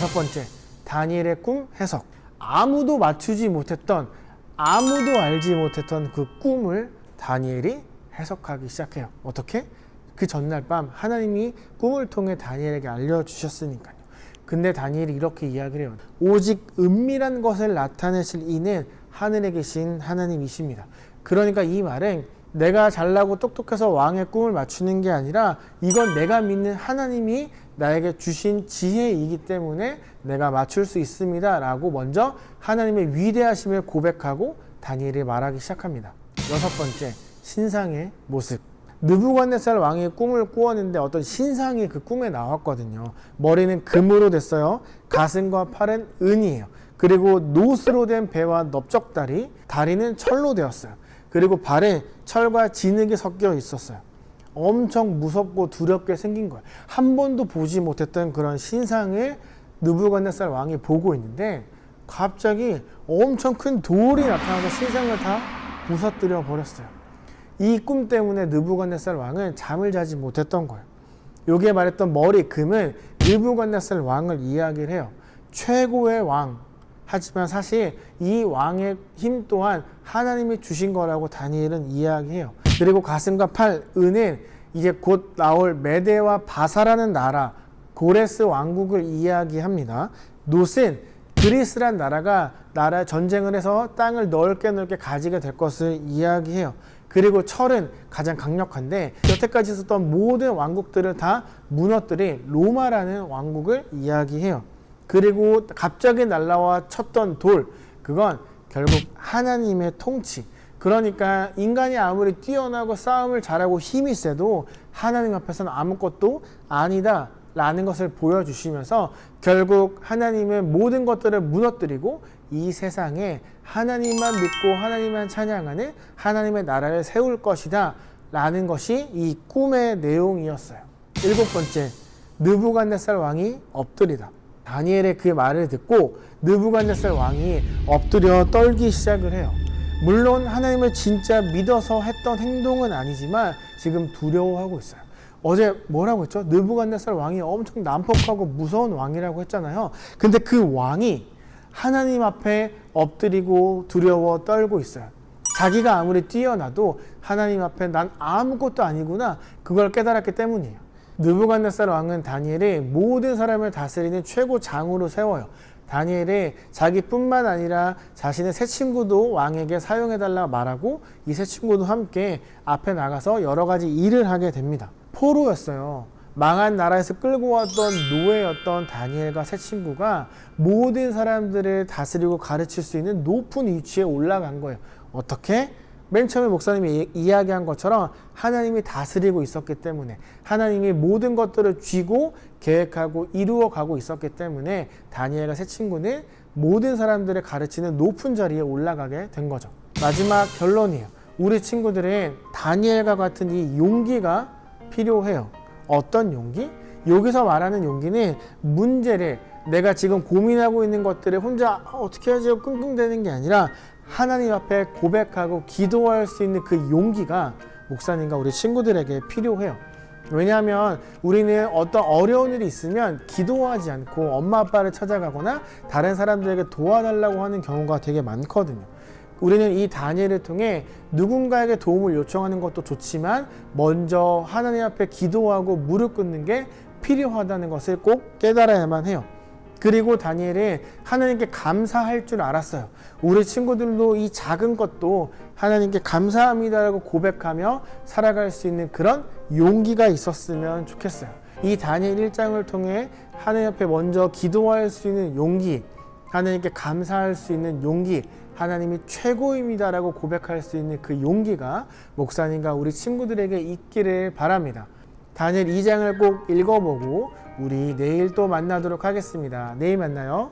다섯 번째, 다니엘의 꿈 해석. 아무도 맞추지 못했던, 아무도 알지 못했던 그 꿈을 다니엘이 해석하기 시작해요. 어떻게? 그 전날 밤 하나님이 꿈을 통해 다니엘에게 알려주셨으니까요. 근데 다니엘이 이렇게 이야기를 해요. 오직 은밀한 것을 나타내실 이는 하늘에 계신 하나님이십니다. 그러니까 이 말은 내가 잘나고 똑똑해서 왕의 꿈을 맞추는 게 아니라 이건 내가 믿는 하나님이 나에게 주신 지혜이기 때문에 내가 맞출 수 있습니다. 라고 먼저 하나님의 위대하심을 고백하고 다니엘이 말하기 시작합니다. 여섯 번째, 신상의 모습. 느부갓네살 왕이 꿈을 꾸었는데 어떤 신상이 그 꿈에 나왔거든요. 머리는 금으로 됐어요. 가슴과 팔은 은이에요. 그리고 노스로 된 배와 넓적다리, 다리는 철로 되었어요. 그리고 발에 철과 진흙이 섞여 있었어요. 엄청 무섭고 두렵게 생긴 거예요. 한 번도 보지 못했던 그런 신상을 느부갓네살 왕이 보고 있는데 갑자기 엄청 큰 돌이 나타나서 신상을 다 부서뜨려 버렸어요. 이 꿈 때문에 느부갓네살 왕은 잠을 자지 못했던 거예요. 여기에 말했던 머리 금은 느부갓네살 왕을 이야기를 해요. 최고의 왕. 하지만 사실 이 왕의 힘 또한 하나님이 주신 거라고 다니엘은 이야기해요. 그리고 가슴과 팔, 은은 이제 곧 나올 메데와 바사라는 나라, 고레스 왕국을 이야기합니다. 놋은 그리스란 나라가 나라 전쟁을 해서 땅을 넓게 넓게 가지게 될 것을 이야기해요. 그리고 철은 가장 강력한데 여태까지 있었던 모든 왕국들을 다 무너뜨린 로마라는 왕국을 이야기해요. 그리고 갑자기 날라와 쳤던 돌, 그건 결국 하나님의 통치. 그러니까 인간이 아무리 뛰어나고 싸움을 잘하고 힘이 세도 하나님 앞에서는 아무것도 아니다. 라는 것을 보여주시면서 결국 하나님은 모든 것들을 무너뜨리고 이 세상에 하나님만 믿고 하나님만 찬양하는 하나님의 나라를 세울 것이다. 라는 것이 이 꿈의 내용이었어요. 일곱 번째, 느부갓네살 왕이 엎드리다. 다니엘의 그 말을 듣고 느부갓네살 왕이 엎드려 떨기 시작을 해요. 물론 하나님을 진짜 믿어서 했던 행동은 아니지만 지금 두려워하고 있어요. 어제 뭐라고 했죠? 느부갓네살 왕이 엄청 난폭하고 무서운 왕이라고 했잖아요. 근데 그 왕이 하나님 앞에 엎드리고 두려워 떨고 있어요. 자기가 아무리 뛰어나도 하나님 앞에 난 아무것도 아니구나 그걸 깨달았기 때문이에요. 느부갓네살 왕은 다니엘이 모든 사람을 다스리는 최고 장으로 세워요. 다니엘이 자기뿐만 아니라 자신의 세 친구도 왕에게 사용해달라 말하고 이 세 친구도 함께 앞에 나가서 여러 가지 일을 하게 됩니다. 포로였어요. 망한 나라에서 끌고 왔던 노예였던 다니엘과 세 친구가 모든 사람들을 다스리고 가르칠 수 있는 높은 위치에 올라간 거예요. 어떻게? 맨 처음에 목사님이 이- 이야기한 것처럼 하나님이 다스리고 있었기 때문에 하나님이 모든 것들을 쥐고 계획하고 이루어 가고 있었기 때문에 다니엘과 세 친구는 모든 사람들을 가르치는 높은 자리에 올라가게 된 거죠. 마지막 결론이에요. 우리 친구들은 다니엘과 같은 이 용기가 필요해요. 어떤 용기? 여기서 말하는 용기는 문제를 내가 지금 고민하고 있는 것들을 혼자 아, 어떻게 하지 끙끙대는 게 아니라 하나님 앞에 고백하고 기도할 수 있는 그 용기가 목사님과 우리 친구들에게 필요해요. 왜냐하면 우리는 어떤 어려운 일이 있으면 기도하지 않고 엄마 아빠를 찾아가거나 다른 사람들에게 도와달라고 하는 경우가 되게 많거든요. 우리는 이 다니엘을 통해 누군가에게 도움을 요청하는 것도 좋지만 먼저 하나님 앞에 기도하고 무릎 꿇는 게 필요하다는 것을 꼭 깨달아야만 해요. 그리고 다니엘은 하나님께 감사할 줄 알았어요. 우리 친구들도 이 작은 것도 하나님께 감사합니다라고 고백하며 살아갈 수 있는 그런 용기가 있었으면 좋겠어요. 이 다니엘 1장을 통해 하나님 앞에 먼저 기도할 수 있는 용기, 하나님께 감사할 수 있는 용기, 하나님이 최고입니다라고 고백할 수 있는 그 용기가 목사님과 우리 친구들에게 있기를 바랍니다. 다니엘 2장을 꼭 읽어보고 우리 내일 또 만나도록 하겠습니다. 내일 만나요.